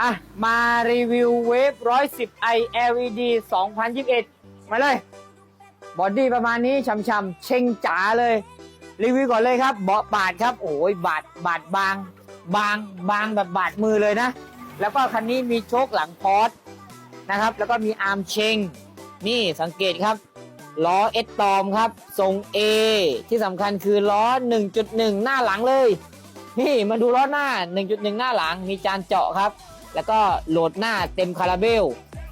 อะ มารีวิวเวฟ 110 i LED 2021 มาเลย บอดี้ประมาณนี้ช่ำๆ เชงจ๋าเลย รีวิวก่อนเลยครับ เบาะบาดครับ โอ้ยบาดบาดบาง บางบางแบบบาดมือเลยนะ แล้วก็คันนี้มีโชคหลังพอร์ตนะครับ แล้วก็มีอาร์มเชง นี่สังเกตครับล้อเอสตอมครับ ทรง A ที่สำคัญคือล้อ 1.1 หน้าหลังเลย นี่มาดูล้อหน้า 1.1 หน้าหลังมีจานเจาะครับ แล้วก็โหลดหน้าเต็มคาราเบล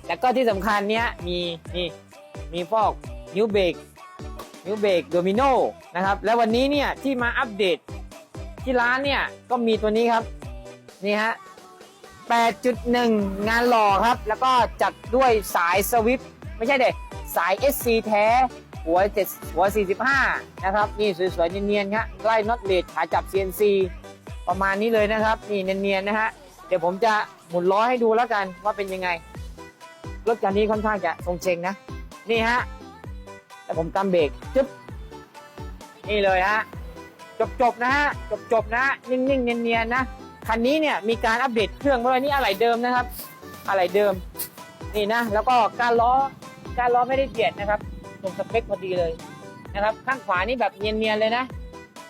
แล้วก็ที่สำคัญเนี้ยมีนี่มีฟอกนิ้วเบรกนิ้วเบรกโดมิโนนะครับแล้ววันนี้เนี่ยที่มาอัปเดตที่ร้านเนี่ยก็มีตัวนี้ครับนี่ฮะ 8.1 งานหล่อครับ แล้วก็จัดด้วยสายสวิปไม่ใช่เด็สาย SC แท้ หัว7หัว 45 นะครับ นี่สวยๆ เนียนๆครับไล่น็อตเลดขาจับ CNC ประมาณนี้เลยนะครับ นี่เนียนๆ นะฮะ เดี๋ยวผมจะหมุนล้อให้ดูแล้วกันว่าเป็นยังไง รถคันนี้ค่อนข้างจะทรงเชงนะ นี่ฮะแต่ผมกำเบรกจึ๊บ นี่เลยฮะ จบๆนะฮะ จบๆนะ นิ่งๆเนียนๆนะ คันนี้เนี่ยมีการอัปเดตเครื่องด้วยนี่อะไรเดิมนะครับ อะไรเดิม นี่นะ แล้วก็การล้อ การล้อไม่ได้เปลี่ยนนะครับ ตรงสเปคพอดีเลยนะครับ ข้างขวานี่แบบเนียนๆเลยนะ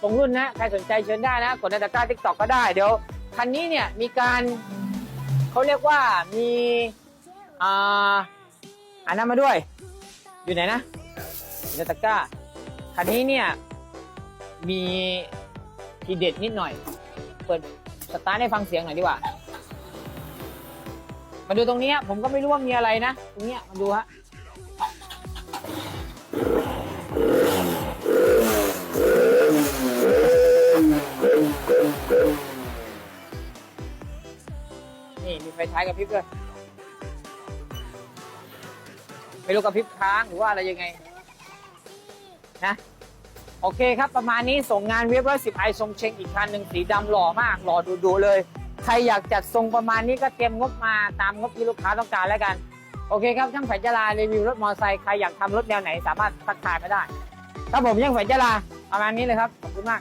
ตรงรุ่นนะ ใครสนใจเชิญได้นะ กดในตะกร้าทิกตอกก็ได้ เดี๋ยว คันนี้เนี่ยมีการเขาเรียกว่ามีอ่าอันนั้นมาด้วย อยู่ไหนนะอยู่ในตะก้าคันนี้เนี่ยมีทีเด็ดนิดหน่อย เปิดสตาร์ทให้ฟังเสียงหน่อยดีกว่า มาดูตรงนี้ผมก็ไม่รู้ว่ามีอะไรนะ ตรงเนี้ยมาดูฮะ ท้ายกระพริบด้วยไม่รู้กระพริบค้างหรือว่าอะไรยังไงนะโอเคครับประมาณนี้ส่งงานเว็บร้อยสิบไอทรงเชงอีกคันหนึ่งสีดำหล่อมากหล่อดูๆเลย ใครอยากจัดทรงประมาณนี้ก็เตรียมงบมาตามงบที่ลูกค้าต้องการแล้วกัน โอเคครับช่างแฝดจรารีวิวรถมอเตอร์ไซค์ใครอยากทำรถแนวไหนสามารถทักทายมาได้ครับผมช่างแฝดจราประมาณนี้เลยครับขอบคุณมาก